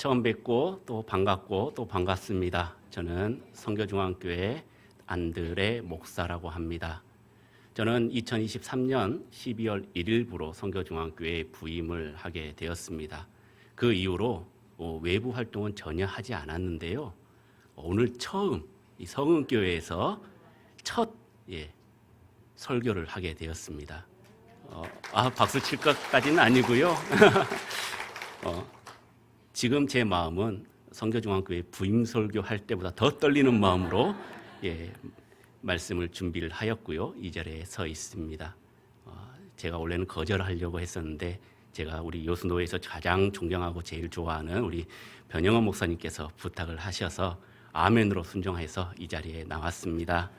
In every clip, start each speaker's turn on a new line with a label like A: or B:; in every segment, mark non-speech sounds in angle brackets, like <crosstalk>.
A: 처음 뵙고 또 반갑고 또 반갑습니다. 저는 성교중앙교회 안들의 목사라고 합니다. 저는 2023년 12월 1일부로 성교중앙교회에 부임을 하게 되었습니다. 그 이후로 어, 외부 활동은 전혀 하지 않았는데요. 오늘 처음 이 성은교회에서 첫 예, 설교를 하게 되었습니다. 어, 아 박수 칠 것까지는 아니고요. <laughs> 어, 지금 제 마음은 성교중앙교회 부임 설교할 때보다 더 떨리는 마음으로 예, 말씀을 준비를 하였고요. 이 자리에 서 있습니다. 어, 제가 원래는 거절하려고 했었는데 제가 우리 요수노에서 가장 존경하고 제일 좋아하는 우리 변영원 목사님께서 부탁을 하셔서 아멘으로 순종해서 이 자리에 나왔습니다.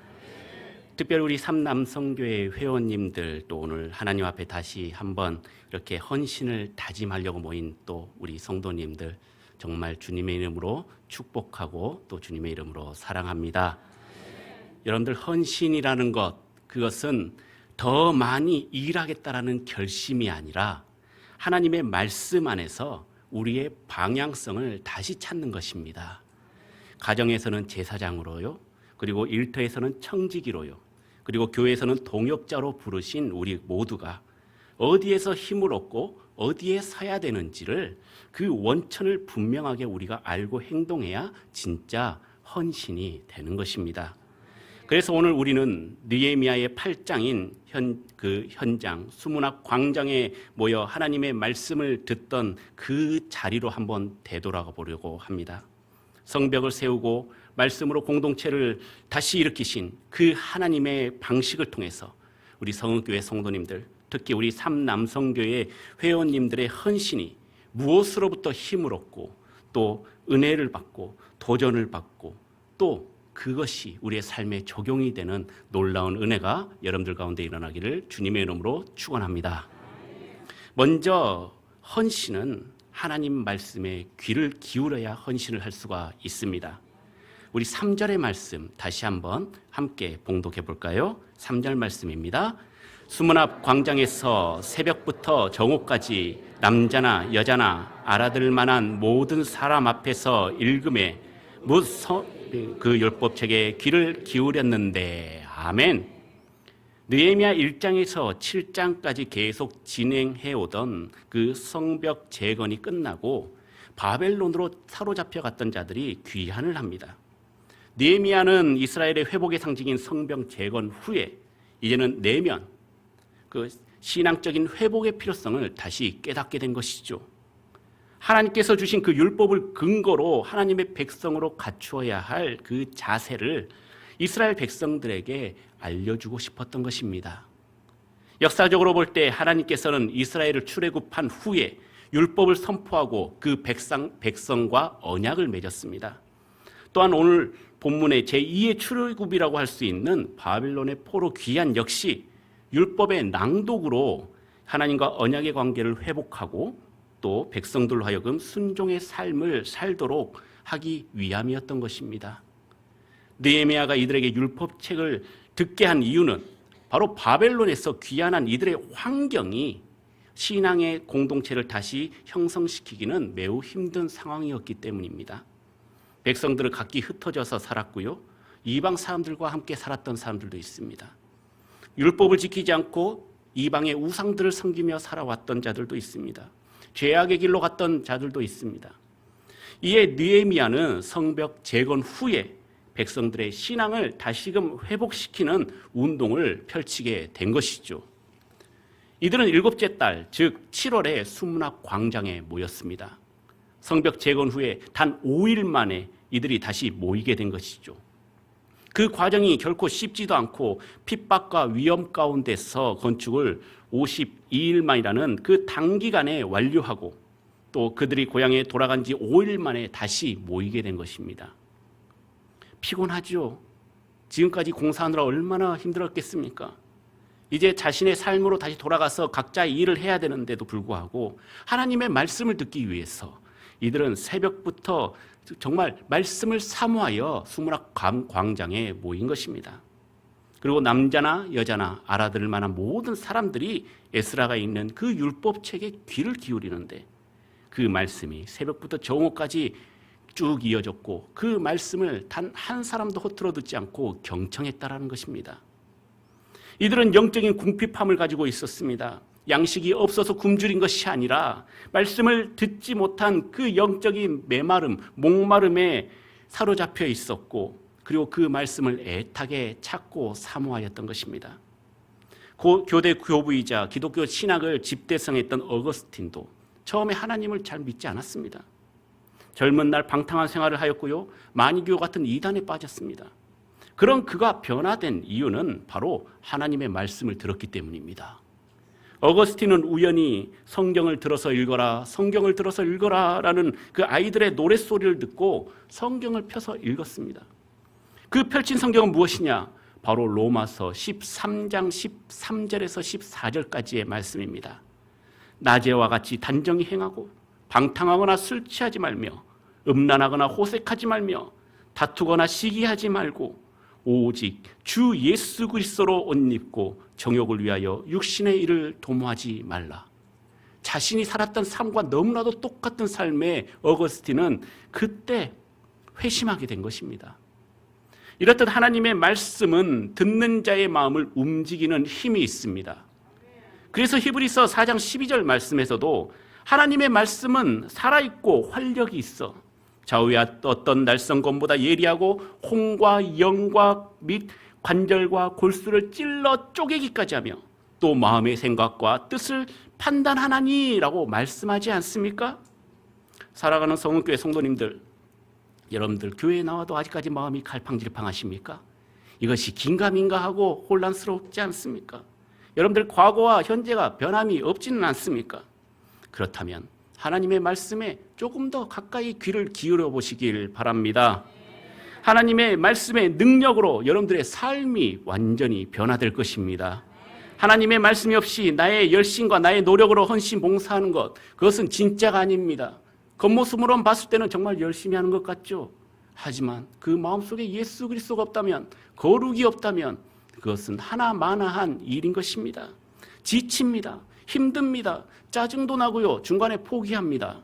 A: 특별히 우리 삼남성교회 회원님들 또 오늘 하나님 앞에 다시 한번 이렇게 헌신을 다짐하려고 모인 또 우리 성도님들 정말 주님의 이름으로 축복하고 또 주님의 이름으로 사랑합니다. 여러분들 헌신이라는 것 그것은 더 많이 일하겠다라는 결심이 아니라 하나님의 말씀 안에서 우리의 방향성을 다시 찾는 것입니다. 가정에서는 제사장으로요. 그리고 일터에서는 청지기로요. 그리고 교회에서는 동역자로 부르신 우리 모두가 어디에서 힘을 얻고 어디에 서야 되는지를 그 원천을 분명하게 우리가 알고 행동해야 진짜 헌신이 되는 것입니다. 그래서 오늘 우리는 느헤미야의 8장인 현, 그 현장 수문학 광장에 모여 하나님의 말씀을 듣던 그 자리로 한번 되돌아가 보려고 합니다. 성벽을 세우고 말씀으로 공동체를 다시 일으키신 그 하나님의 방식을 통해서 우리 성은교회 성도님들 특히 우리 삼남성교회 회원님들의 헌신이 무엇으로부터 힘을 얻고 또 은혜를 받고 도전을 받고 또 그것이 우리의 삶에 적용이 되는 놀라운 은혜가 여러분들 가운데 일어나기를 주님의 이름으로 축원합니다. 먼저 헌신은 하나님 말씀에 귀를 기울여야 헌신을 할 수가 있습니다. 우리 3절의 말씀 다시 한번 함께 봉독해 볼까요? 3절 말씀입니다. 수문 앞 광장에서 새벽부터 정오까지 남자나 여자나 알아들 만한 모든 사람 앞에서 읽음에 그 율법책에 귀를 기울였는데 아멘. 느헤미야 1장에서 7장까지 계속 진행해 오던 그 성벽 재건이 끝나고 바벨론으로 사로잡혀 갔던 자들이 귀환을 합니다. 느헤미야는 이스라엘의 회복의 상징인 성벽 재건 후에 이제는 내면 그 신앙적인 회복의 필요성을 다시 깨닫게 된 것이죠. 하나님께서 주신 그 율법을 근거로 하나님의 백성으로 갖추어야 할 그 자세를 이스라엘 백성들에게 알려주고 싶었던 것입니다. 역사적으로 볼 때 하나님께서는 이스라엘을 출애굽한 후에 율법을 선포하고 그 백성, 백성과 언약을 맺었습니다. 또한 오늘 본문의 제2의 출애굽이라고 할 수 있는 바빌론의 포로 귀환 역시 율법의 낭독으로 하나님과 언약의 관계를 회복하고 또 백성들로 하여금 순종의 삶을 살도록 하기 위함이었던 것입니다. 느헤미야가 이들에게 율법책을 듣게 한 이유는 바로 바벨론에서 귀환한 이들의 환경이 신앙의 공동체를 다시 형성시키기는 매우 힘든 상황이었기 때문입니다. 백성들은 각기 흩어져서 살았고요. 이방 사람들과 함께 살았던 사람들도 있습니다. 율법을 지키지 않고 이방의 우상들을 섬기며 살아왔던 자들도 있습니다. 죄악의 길로 갔던 자들도 있습니다. 이에 느헤미야는 성벽 재건 후에 백성들의 신앙을 다시금 회복시키는 운동을 펼치게 된 것이죠. 이들은 일곱째 달, 즉 7월에 수문학 광장에 모였습니다. 성벽 재건 후에 단 5일 만에 이들이 다시 모이게 된 것이죠. 그 과정이 결코 쉽지도 않고 핍박과 위험 가운데서 건축을 52일 만이라는 그 단기간에 완료하고 또 그들이 고향에 돌아간 지 5일 만에 다시 모이게 된 것입니다. 피곤하죠. 지금까지 공사하느라 얼마나 힘들었겠습니까? 이제 자신의 삶으로 다시 돌아가서 각자 일을 해야 되는데도 불구하고 하나님의 말씀을 듣기 위해서 이들은 새벽부터 정말 말씀을 사모하여 수문학 광장에 모인 것입니다. 그리고 남자나 여자나 알아들을 만한 모든 사람들이 에스라가 있는 그 율법책에 귀를 기울이는데 그 말씀이 새벽부터 정오까지 쭉 이어졌고 그 말씀을 단 한 사람도 허투루 듣지 않고 경청했다라는 것입니다. 이들은 영적인 궁핍함을 가지고 있었습니다. 양식이 없어서 굶주린 것이 아니라 말씀을 듣지 못한 그 영적인 메마름, 목마름에 사로잡혀 있었고 그리고 그 말씀을 애타게 찾고 사모하였던 것입니다. 고, 교대 교부이자 기독교 신학을 집대성했던 어거스틴도 처음에 하나님을 잘 믿지 않았습니다. 젊은 날 방탕한 생활을 하였고요. 마니교 같은 이단에 빠졌습니다. 그런 그가 변화된 이유는 바로 하나님의 말씀을 들었기 때문입니다. 어거스틴은 우연히 성경을 들어서 읽어라, 성경을 들어서 읽어라 라는 그 아이들의 노랫소리를 듣고 성경을 펴서 읽었습니다. 그 펼친 성경은 무엇이냐? 바로 로마서 13장 13절에서 14절까지의 말씀입니다. 낮에와 같이 단정히 행하고 방탕하거나 술 취하지 말며 음란하거나 호색하지 말며 다투거나 시기하지 말고 오직 주 예수 그리스도로 옷 입고 정욕을 위하여 육신의 일을 도모하지 말라. 자신이 살았던 삶과 너무나도 똑같은 삶에 어거스틴은 그때 회심하게 된 것입니다. 이렇듯 하나님의 말씀은 듣는 자의 마음을 움직이는 힘이 있습니다. 그래서 히브리서 4장 12절 말씀에서도 하나님의 말씀은 살아있고 활력이 있어 좌우의 어떤 날성검보다 예리하고 홍과 영과 및 관절과 골수를 찔러 쪼개기까지 하며 또 마음의 생각과 뜻을 판단하나니라고 말씀하지 않습니까? 살아가는 성은교회 성도님들 여러분들 교회에 나와도 아직까지 마음이 갈팡질팡하십니까? 이것이 긴가민가 하고 혼란스럽지 않습니까? 여러분들 과거와 현재가 변함이 없지는 않습니까? 그렇다면 하나님의 말씀에 조금 더 가까이 귀를 기울여 보시길 바랍니다. 하나님의 말씀의 능력으로 여러분들의 삶이 완전히 변화될 것입니다. 하나님의 말씀이 없이 나의 열심과 나의 노력으로 헌신 봉사하는 것, 그것은 진짜가 아닙니다. 겉모습으로만 봤을 때는 정말 열심히 하는 것 같죠. 하지만 그 마음속에 예수 그리스도가 없다면, 거룩이 없다면 그것은 하나마나한 일인 것입니다. 지칩니다. 힘듭니다. 짜증도 나고요. 중간에 포기합니다.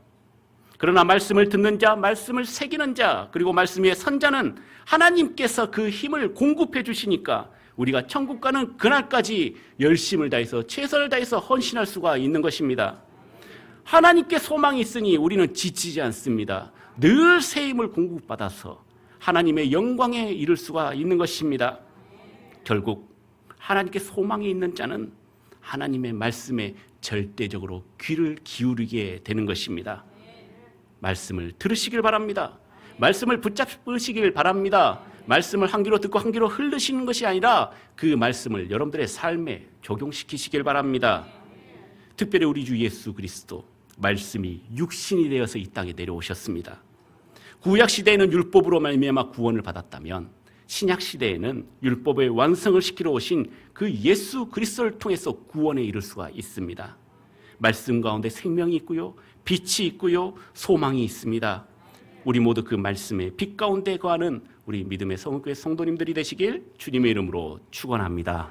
A: 그러나 말씀을 듣는 자, 말씀을 새기는 자, 그리고 말씀 위에 선 자는 하나님께서 그 힘을 공급해 주시니까 우리가 천국 가는 그날까지 열심을 다해서 최선을 다해서 헌신할 수가 있는 것입니다. 하나님께 소망이 있으니 우리는 지치지 않습니다. 늘 새 힘을 공급받아서 하나님의 영광에 이를 수가 있는 것입니다. 결국 하나님께 소망이 있는 자는 하나님의 말씀에 절대적으로 귀를 기울이게 되는 것입니다. 말씀을 들으시길 바랍니다. 말씀을 붙잡으시길 바랍니다. 말씀을 한 귀로 듣고 한 귀로 흘르시는 것이 아니라 그 말씀을 여러분들의 삶에 적용시키시길 바랍니다. 특별히 우리 주 예수 그리스도 말씀이 육신이 되어서 이 땅에 내려오셨습니다. 구약 시대에는 율법으로 말미암아 구원을 받았다면 신약 시대에는 율법의 완성을 시키러 오신 그 예수 그리스도를 통해서 구원에 이를 수가 있습니다. 말씀 가운데 생명이 있고요, 빛이 있고요, 소망이 있습니다. 우리 모두 그 말씀의 빛 가운데 거하는 우리 믿음의 성교회 성도님들이 되시길 주님의 이름으로 축원합니다.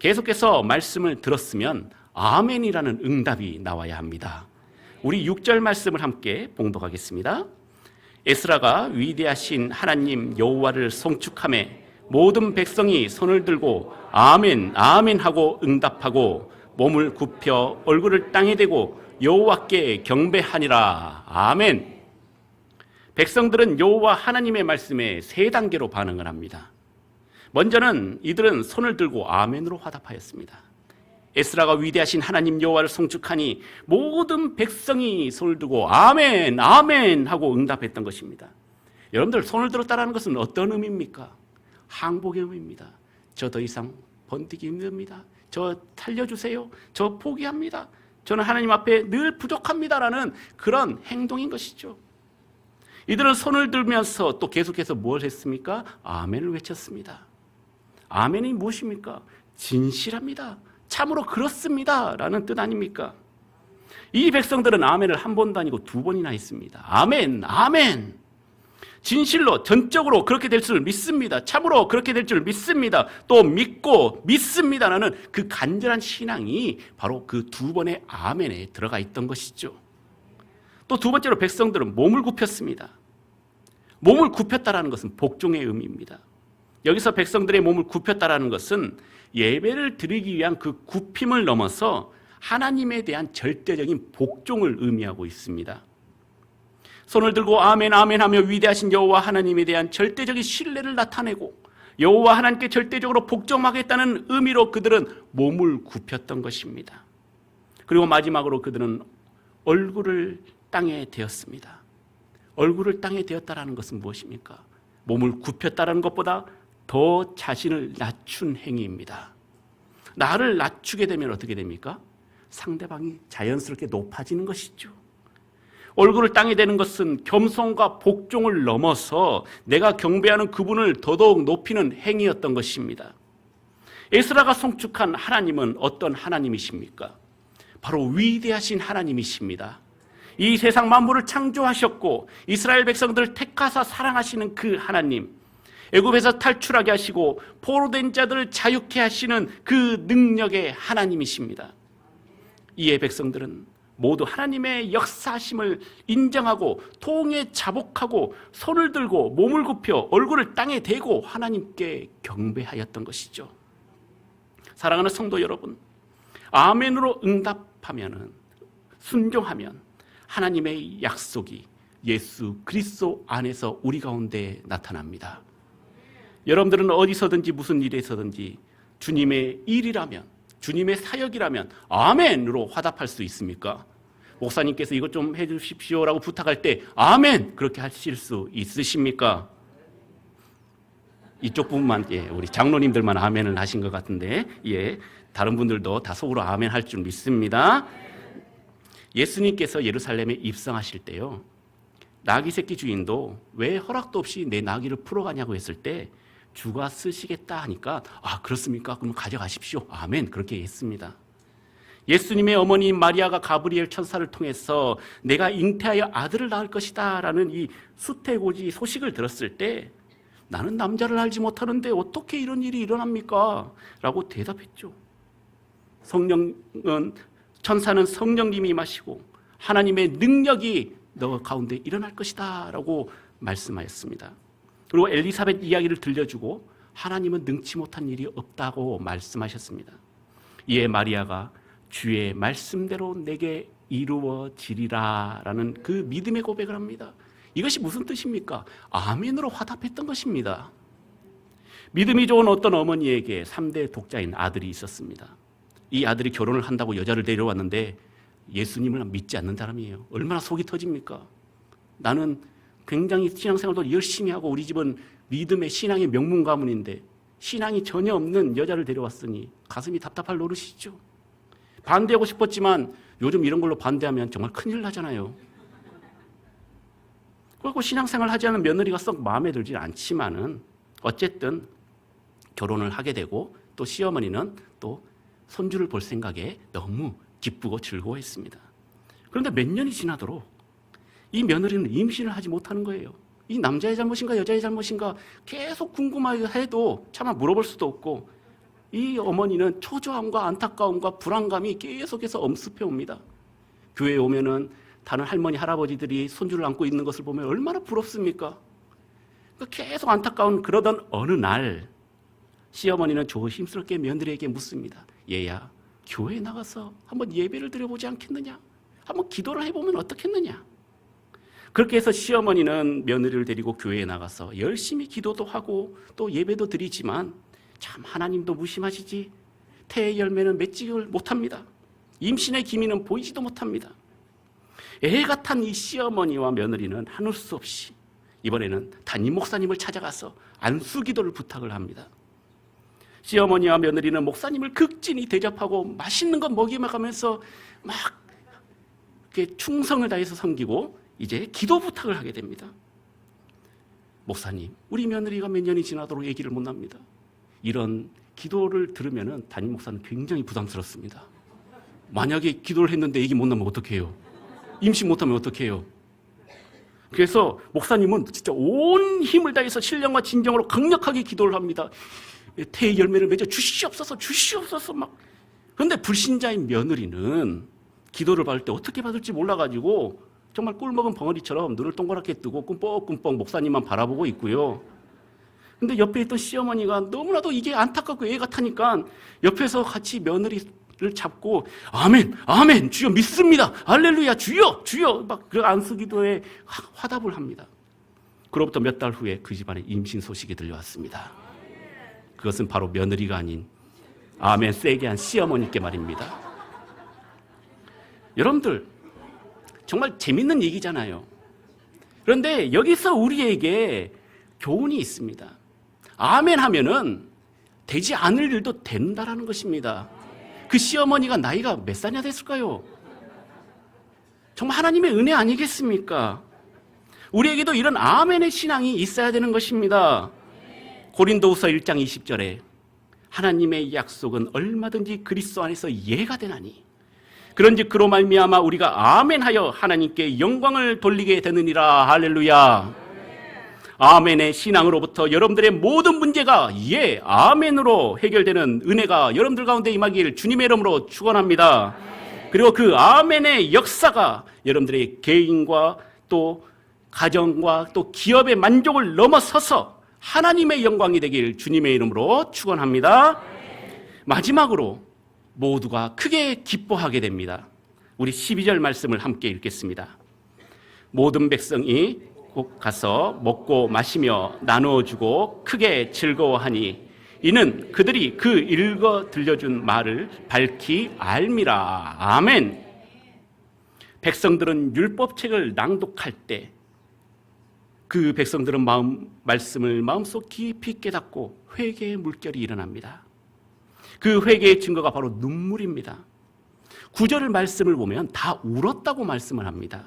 A: 계속해서 말씀을 들었으면 아멘이라는 응답이 나와야 합니다. 우리 6절 말씀을 함께 봉독하겠습니다. 에스라가 위대하신 하나님 여호와를 송축함에 모든 백성이 손을 들고 아멘 아멘 하고 응답하고 몸을 굽혀 얼굴을 땅에 대고 여호와께 경배하니라 아멘. 백성들은 여호와 하나님의 말씀에 세 단계로 반응을 합니다. 먼저는 이들은 손을 들고 아멘으로 화답하였습니다. 에스라가 위대하신 하나님 여호와를 송축하니 모든 백성이 손을 들고 아멘 아멘 하고 응답했던 것입니다. 여러분들 손을 들었다라는 것은 어떤 의미입니까? 항복의 의미입니다. 저 더 이상 번티기 힘듭니다. 저 살려주세요. 저 포기합니다. 저는 하나님 앞에 늘 부족합니다라는 그런 행동인 것이죠. 이들은 손을 들면서 또 계속해서 뭘 했습니까? 아멘을 외쳤습니다. 아멘이 무엇입니까? 진실합니다. 참으로 그렇습니다. 라는 뜻 아닙니까? 이 백성들은 아멘을 한 번도 아니고 두 번이나 했습니다. 아멘, 아멘. 진실로 전적으로 그렇게 될 줄 믿습니다. 참으로 그렇게 될 줄 믿습니다. 또 믿고 믿습니다라는 그 간절한 신앙이 바로 그 두 번의 아멘에 들어가 있던 것이죠. 또 두 번째로 백성들은 몸을 굽혔습니다. 몸을 굽혔다라는 것은 복종의 의미입니다. 여기서 백성들의 몸을 굽혔다라는 것은 예배를 드리기 위한 그 굽힘을 넘어서 하나님에 대한 절대적인 복종을 의미하고 있습니다. 손을 들고 아멘 아멘 하며 위대하신 여호와 하나님에 대한 절대적인 신뢰를 나타내고 여호와 하나님께 절대적으로 복종하겠다는 의미로 그들은 몸을 굽혔던 것입니다. 그리고 마지막으로 그들은 얼굴을 땅에 대었습니다. 얼굴을 땅에 대었다라는 것은 무엇입니까? 몸을 굽혔다라는 것보다 더 자신을 낮춘 행위입니다. 나를 낮추게 되면 어떻게 됩니까? 상대방이 자연스럽게 높아지는 것이죠. 얼굴을 땅에 대는 것은 겸손과 복종을 넘어서 내가 경배하는 그분을 더더욱 높이는 행위였던 것입니다. 에스라가 송축한 하나님은 어떤 하나님이십니까? 바로 위대하신 하나님이십니다. 이 세상 만물을 창조하셨고 이스라엘 백성들을 택하사 사랑하시는 그 하나님, 애굽에서 탈출하게 하시고 포로된 자들을 자유케 하시는 그 능력의 하나님이십니다. 이에 백성들은 모두 하나님의 역사심을 인정하고 통에 자복하고 손을 들고 몸을 굽혀 얼굴을 땅에 대고 하나님께 경배하였던 것이죠. 사랑하는 성도 여러분, 아멘으로 응답하면은 순종하면 하나님의 약속이 예수 그리스도 안에서 우리 가운데 나타납니다. 여러분들은 어디서든지 무슨 일에서든지 주님의 일이라면 주님의 사역이라면 아멘으로 화답할 수 있습니까? 목사님께서 이것 좀 해주십시오라고 부탁할 때 아멘 그렇게 하실 수 있으십니까? 이쪽 부분만 예, 우리 장로님들만 아멘을 하신 것 같은데 예, 다른 분들도 다 속으로 아멘 할 줄 믿습니다. 예수님께서 예루살렘에 입성하실 때요. 나귀 새끼 주인도 왜 허락도 없이 내 나귀를 풀어가냐고 했을 때 주가 쓰시겠다 하니까 아 그렇습니까? 그럼 가져가십시오. 아멘 그렇게 했습니다. 예수님의 어머니 마리아가 가브리엘 천사를 통해서 내가 잉태하여 아들을 낳을 것이다라는 이 수태고지 소식을 들었을 때 나는 남자를 알지 못하는데 어떻게 이런 일이 일어납니까? 라고 대답했죠. 성령은 천사는 성령님이 마시고 하나님의 능력이 너 가운데 일어날 것이다라고 말씀하였습니다. 그리고 엘리사벳 이야기를 들려주고 하나님은 능치 못한 일이 없다고 말씀하셨습니다. 이에 마리아가 주의 말씀대로 내게 이루어지리라 라는 그 믿음의 고백을 합니다. 이것이 무슨 뜻입니까? 아멘으로 화답했던 것입니다. 믿음이 좋은 어떤 어머니에게 3대 독자인 아들이 있었습니다. 이 아들이 결혼을 한다고 여자를 데려왔는데 예수님을 믿지 않는 사람이에요. 얼마나 속이 터집니까? 나는 굉장히 신앙생활도 열심히 하고 우리 집은 믿음의 신앙의 명문 가문인데 신앙이 전혀 없는 여자를 데려왔으니 가슴이 답답할 노릇이죠. 반대하고 싶었지만 요즘 이런 걸로 반대하면 정말 큰일 나잖아요. 그리고 신앙생활 하지 않은 며느리가 썩 마음에 들지 않지만은 어쨌든 결혼을 하게 되고 또 시어머니는 또 손주를 볼 생각에 너무 기쁘고 즐거워했습니다. 그런데 몇 년이 지나도록 이 며느리는 임신을 하지 못하는 거예요. 이 남자의 잘못인가 여자의 잘못인가 계속 궁금해도 차마 물어볼 수도 없고 이 어머니는 초조함과 안타까움과 불안감이 계속해서 엄습해 옵니다. 교회에 오면은 다른 할머니 할아버지들이 손주를 안고 있는 것을 보면 얼마나 부럽습니까? 계속 안타까운 그러던 어느 날 시어머니는 조심스럽게 며느리에게 묻습니다. 얘야, 교회에 나가서 한번 예배를 드려보지 않겠느냐? 한번 기도를 해보면 어떻겠느냐? 그렇게 해서 시어머니는 며느리를 데리고 교회에 나가서 열심히 기도도 하고 또 예배도 드리지만 참 하나님도 무심하시지 태의 열매는 맺지를 못합니다. 임신의 기미는 보이지도 못합니다. 애가 탄 이 시어머니와 며느리는 하늘 수 없이 이번에는 담임 목사님을 찾아가서 안수 기도를 부탁을 합니다. 시어머니와 며느리는 목사님을 극진히 대접하고 맛있는 것 먹이면서 막 이렇게 충성을 다해서 섬기고 이제 기도 부탁을 하게 됩니다. 목사님, 우리 며느리가 몇 년이 지나도록 얘기를 못 납니다. 이런 기도를 들으면은 담임 목사는 굉장히 부담스럽습니다. 만약에 기도를 했는데 얘기 못 나면 어떡해요? 임신 못 하면 어떡해요? 그래서 목사님은 진짜 온 힘을 다해서 신령과 진정으로 강력하게 기도를 합니다. 태의 열매를 맺어 주시옵소서, 주시옵소서 막. 그런데 불신자인 며느리는 기도를 받을 때 어떻게 받을지 몰라가지고 정말 꿀 먹은 벙어리처럼 눈을 동그랗게 뜨고 꿈뻑꿈뻑 목사님만 바라보고 있고요. 근데 옆에 있던 시어머니가 너무나도 이게 안타깝고 애가 타니까 옆에서 같이 며느리를 잡고 아멘, 아멘, 주여 믿습니다. 할렐루야, 주여, 주여 막그 안수기도에 화- 화답을 합니다. 그로부터 몇 달 후에 그 집안에 임신 소식이 들려왔습니다. 그것은 바로 며느리가 아닌 아멘 세게 한 시어머니께 말입니다. 여러분들 정말 재밌는 얘기잖아요. 그런데 여기서 우리에게 교훈이 있습니다. 아멘 하면은 되지 않을 일도 된다라는 것입니다. 그 시어머니가 나이가 몇 살이나 됐을까요? 정말 하나님의 은혜 아니겠습니까? 우리에게도 이런 아멘의 신앙이 있어야 되는 것입니다. 고린도후서 1장 20절에 하나님의 약속은 얼마든지 그리스도 안에서 예가 되나니 그런즉 그로 말미암아 우리가 아멘하여 하나님께 영광을 돌리게 되느니라 할렐루야. 아멘의 신앙으로부터 여러분들의 모든 문제가 예 아멘으로 해결되는 은혜가 여러분들 가운데 임하기를 주님의 이름으로 축원합니다. 그리고 그 아멘의 역사가 여러분들의 개인과 또 가정과 또 기업의 만족을 넘어서서 하나님의 영광이 되길 주님의 이름으로 축원합니다. 마지막으로 모두가 크게 기뻐하게 됩니다. 우리 12절 말씀을 함께 읽겠습니다. 모든 백성이 곧 가서 먹고 마시며 나누어 주고 크게 즐거워하니 이는 그들이 그 읽어 들려준 말을 밝히 알미라. 아멘. 백성들은 율법책을 낭독할 때 그 백성들은 마음 말씀을 마음속 깊이 깨닫고 회개의 물결이 일어납니다. 그 회개의 증거가 바로 눈물입니다. 구절을 말씀을 보면 다 울었다고 말씀을 합니다.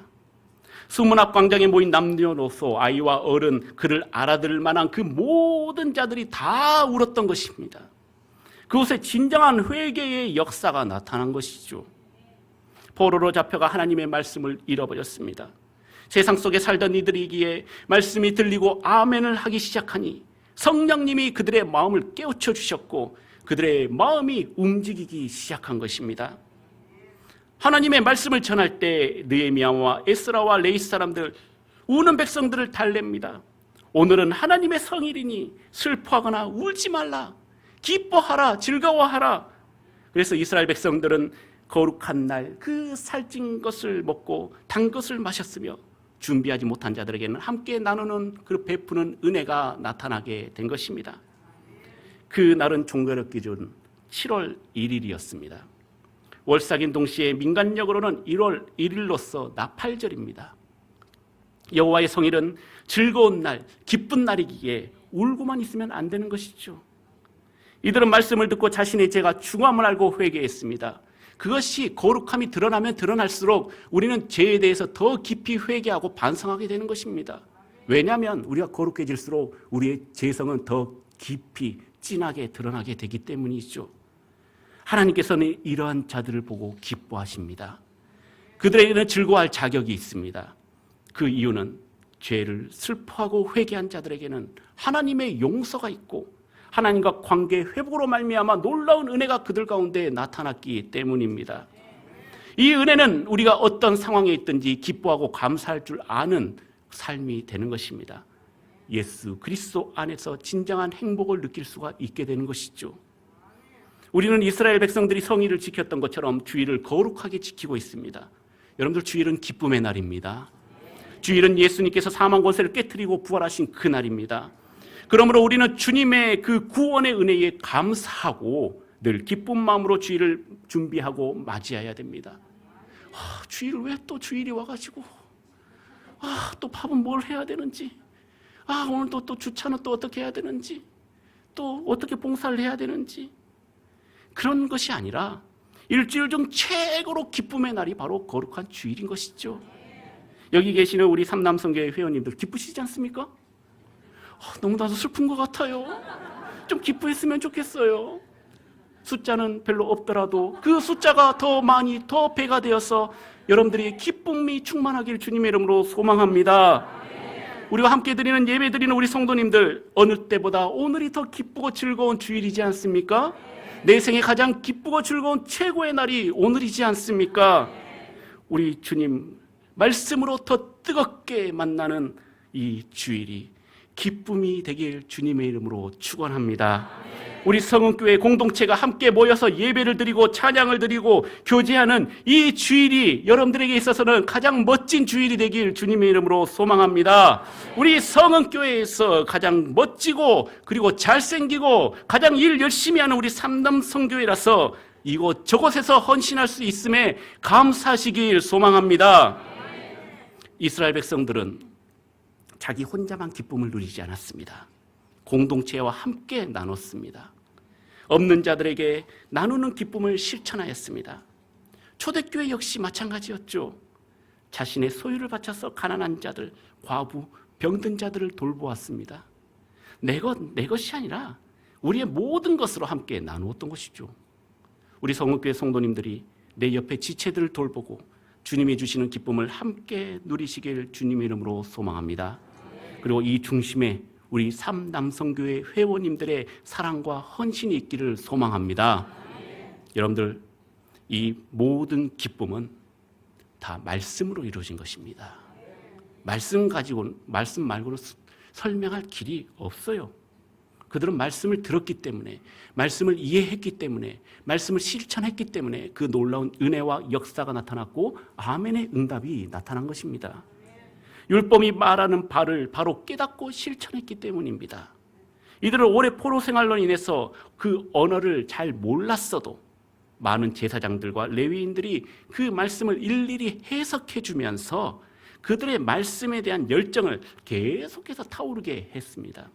A: 수문 앞 광장에 모인 남녀노소, 아이와 어른, 그를 알아들을 만한 그 모든 자들이 다 울었던 것입니다. 그곳에 진정한 회개의 역사가 나타난 것이죠. 포로로 잡혀가 하나님의 말씀을 잃어버렸습니다. 세상 속에 살던 이들이기에 말씀이 들리고 아멘을 하기 시작하니 성령님이 그들의 마음을 깨우쳐 주셨고 그들의 마음이 움직이기 시작한 것입니다. 하나님의 말씀을 전할 때 느헤미야와 에스라와 레이 사람들 우는 백성들을 달랩니다. 오늘은 하나님의 성일이니 슬퍼하거나 울지 말라. 기뻐하라. 즐거워하라. 그래서 이스라엘 백성들은 거룩한 날 그 살찐 것을 먹고 단 것을 마셨으며 준비하지 못한 자들에게는 함께 나누는 그 베푸는 은혜가 나타나게 된 것입니다. 그 날은 종교력 기준 7월 1일이었습니다. 월삭인 동시에 민간력으로는 1월 1일로서 나팔절입니다. 여호와의 성일은 즐거운 날, 기쁜 날이기에 울고만 있으면 안 되는 것이죠. 이들은 말씀을 듣고 자신의 죄가 중함을 알고 회개했습니다. 그것이 거룩함이 드러나면 드러날수록 우리는 죄에 대해서 더 깊이 회개하고 반성하게 되는 것입니다. 왜냐하면 우리가 거룩해질수록 우리의 죄성은 더 깊이 진하게 드러나게 되기 때문이죠. 하나님께서는 이러한 자들을 보고 기뻐하십니다. 그들에게는 즐거워할 자격이 있습니다. 그 이유는 죄를 슬퍼하고 회개한 자들에게는 하나님의 용서가 있고 하나님과 관계 회복으로 말미암아 놀라운 은혜가 그들 가운데 나타났기 때문입니다. 이 은혜는 우리가 어떤 상황에 있든지 기뻐하고 감사할 줄 아는 삶이 되는 것입니다. 예수 그리스도 안에서 진정한 행복을 느낄 수가 있게 되는 것이죠. 우리는 이스라엘 백성들이 성의를 지켰던 것처럼 주일을 거룩하게 지키고 있습니다. 여러분들 주일은 기쁨의 날입니다. 주일은 예수님께서 사망 권세를 깨뜨리고 부활하신 그 날입니다. 그러므로 우리는 주님의 그 구원의 은혜에 감사하고 늘 기쁜 마음으로 주일을 준비하고 맞이해야 됩니다. 아, 주일 왜 또 주일이 와가지고 아, 또 밥은 뭘 해야 되는지 아, 오늘 또, 또 주차는 또 어떻게 해야 되는지 또 어떻게 봉사를 해야 되는지 그런 것이 아니라 일주일 중 최고로 기쁨의 날이 바로 거룩한 주일인 것이죠. 여기 계시는 우리 삼남성교회 회원님들 기쁘시지 않습니까? 아, 너무 나도 슬픈 것 같아요. 좀 기뻐했으면 좋겠어요. 숫자는 별로 없더라도 그 숫자가 더 많이 더 배가 되어서 여러분들이 기쁨이 충만하길 주님의 이름으로 소망합니다. 우리와 함께 드리는 예배 드리는 우리 성도님들 어느 때보다 오늘이 더 기쁘고 즐거운 주일이지 않습니까? 내 생에 가장 기쁘고 즐거운 최고의 날이 오늘이지 않습니까? 우리 주님 말씀으로 더 뜨겁게 만나는 이 주일이 기쁨이 되길 주님의 이름으로 축원합니다. 우리 성은교회 공동체가 함께 모여서 예배를 드리고 찬양을 드리고 교제하는 이 주일이 여러분들에게 있어서는 가장 멋진 주일이 되길 주님의 이름으로 소망합니다. 우리 성은교회에서 가장 멋지고 그리고 잘생기고 가장 일 열심히 하는 우리 삼남 성교회라서 이곳 저곳에서 헌신할 수 있음에 감사하시길 소망합니다. 이스라엘 백성들은 자기 혼자만 기쁨을 누리지 않았습니다. 공동체와 함께 나눴습니다. 없는 자들에게 나누는 기쁨을 실천하였습니다. 초대교회 역시 마찬가지였죠. 자신의 소유를 바쳐서 가난한 자들, 과부, 병든 자들을 돌보았습니다. 내 것, 내 것이 아니라 우리의 모든 것으로 함께 나누었던 것이죠. 우리 성읍교회 성도님들이 내 옆에 지체들을 돌보고 주님이 주시는 기쁨을 함께 누리시길 주님의 이름으로 소망합니다. 그리고 이 중심에 우리 삼남성교회 회원님들의 사랑과 헌신이 있기를 소망합니다. 여러분들 이 모든 기쁨은 다 말씀으로 이루어진 것입니다. 말씀 가지고 말씀 말고는 수- 설명할 길이 없어요. 그들은 말씀을 들었기 때문에 말씀을 이해했기 때문에 말씀을 실천했기 때문에 그 놀라운 은혜와 역사가 나타났고 아멘의 응답이 나타난 것입니다. 율법이 말하는 바를 바로 깨닫고 실천했기 때문입니다. 이들은 오래 포로 생활로 인해서 그 언어를 잘 몰랐어도 많은 제사장들과 레위인들이 그 말씀을 일일이 해석해 주면서 그들의 말씀에 대한 열정을 계속해서 타오르게 했습니다.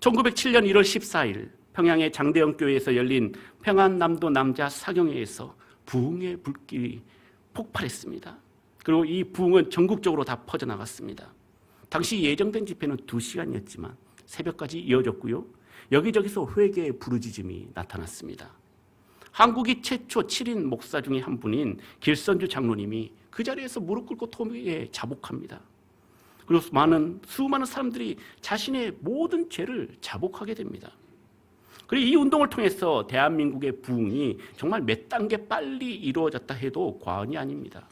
A: 1907년 1월 14일 평양의 장대영 교회에서 열린 평안남도 남자 사경회에서 부흥의 불길이 폭발했습니다. 그리고 이 부흥은 전국적으로 다 퍼져나갔습니다. 당시 예정된 집회는 2시간이었지만 새벽까지 이어졌고요. 여기저기서 회개의 부르짖음이 나타났습니다. 한국이 최초 7인 목사 중에 한 분인 길선주 장로님이 그 자리에서 무릎 꿇고 통에 자복합니다. 그리고 많은 수많은 사람들이 자신의 모든 죄를 자복하게 됩니다. 그리고 이 운동을 통해서 대한민국의 부흥이 정말 몇 단계 빨리 이루어졌다 해도 과언이 아닙니다.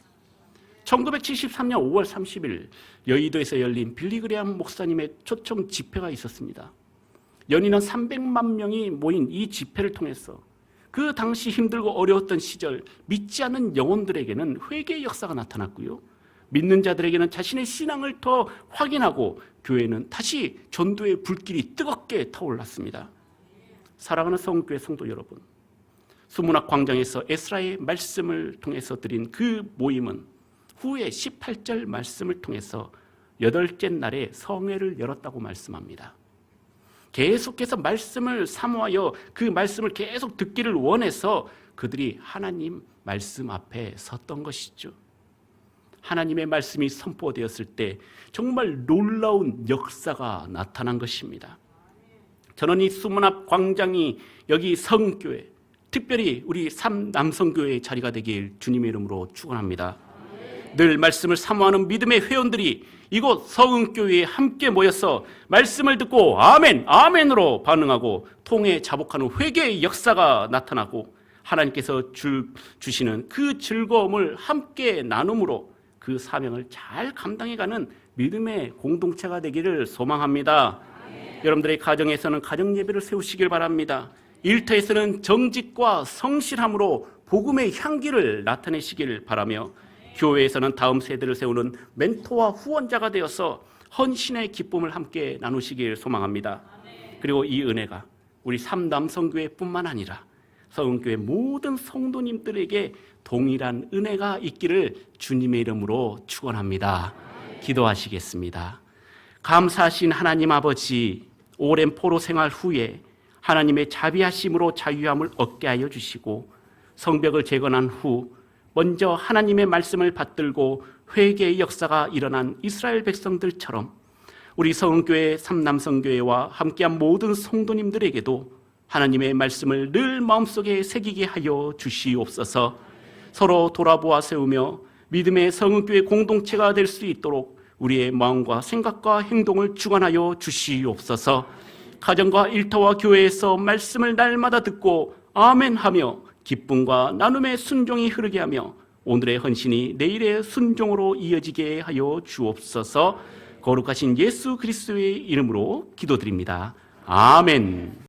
A: 1973년 5월 30일 여의도에서 열린 빌리그레암 목사님의 초청 집회가 있었습니다. 연인은 300만 명이 모인 이 집회를 통해서 그 당시 힘들고 어려웠던 시절 믿지 않는 영혼들에게는 회개의 역사가 나타났고요. 믿는 자들에게는 자신의 신앙을 더 확인하고 교회는 다시 전도의 불길이 뜨겁게 타올랐습니다. 사랑하는 성교회 성도 여러분, 수문학 광장에서 에스라의 말씀을 통해서 드린 그 모임은 후에 18절 말씀을 통해서 여덟째 날에 성회를 열었다고 말씀합니다. 계속해서 말씀을 사모하여 그 말씀을 계속 듣기를 원해서 그들이 하나님 말씀 앞에 섰던 것이죠. 하나님의 말씀이 선포되었을 때 정말 놀라운 역사가 나타난 것입니다. 저는 이 수문 앞 광장이 여기 성교회, 특별히 우리 삼남성교회의 자리가 되길 주님의 이름으로 축원합니다. 늘 말씀을 사모하는 믿음의 회원들이 이곳 서흥교회에 함께 모여서 말씀을 듣고 아멘, 아멘으로 반응하고 통해 자복하는 회개의 역사가 나타나고 하나님께서 줄, 주시는 그 즐거움을 함께 나눔으로 그 사명을 잘 감당해가는 믿음의 공동체가 되기를 소망합니다. 여러분들의 가정에서는 가정 예배를 세우시길 바랍니다. 일터에서는 정직과 성실함으로 복음의 향기를 나타내시길 바라며 교회에서는 다음 세대를 세우는 멘토와 후원자가 되어서 헌신의 기쁨을 함께 나누시길 소망합니다. 그리고 이 은혜가 우리 삼남성교회뿐만 아니라 서은교회 모든 성도님들에게 동일한 은혜가 있기를 주님의 이름으로 축원합니다. 기도하시겠습니다. 감사하신 하나님 아버지 오랜 포로 생활 후에 하나님의 자비하심으로 자유함을 얻게 하여 주시고 성벽을 재건한 후 먼저 하나님의 말씀을 받들고 회개의 역사가 일어난 이스라엘 백성들처럼 우리 성교회 삼남성교회와 함께한 모든 성도님들에게도 하나님의 말씀을 늘 마음속에 새기게 하여 주시옵소서. 서로 돌아보아 세우며 믿음의 성교회 공동체가 될 수 있도록 우리의 마음과 생각과 행동을 주관하여 주시옵소서. 가정과 일터와 교회에서 말씀을 날마다 듣고 아멘 하며 기쁨과 나눔의 순종이 흐르게 하며 오늘의 헌신이 내일의 순종으로 이어지게 하여 주옵소서. 거룩하신 예수 그리스도의 이름으로 기도드립니다. 아멘.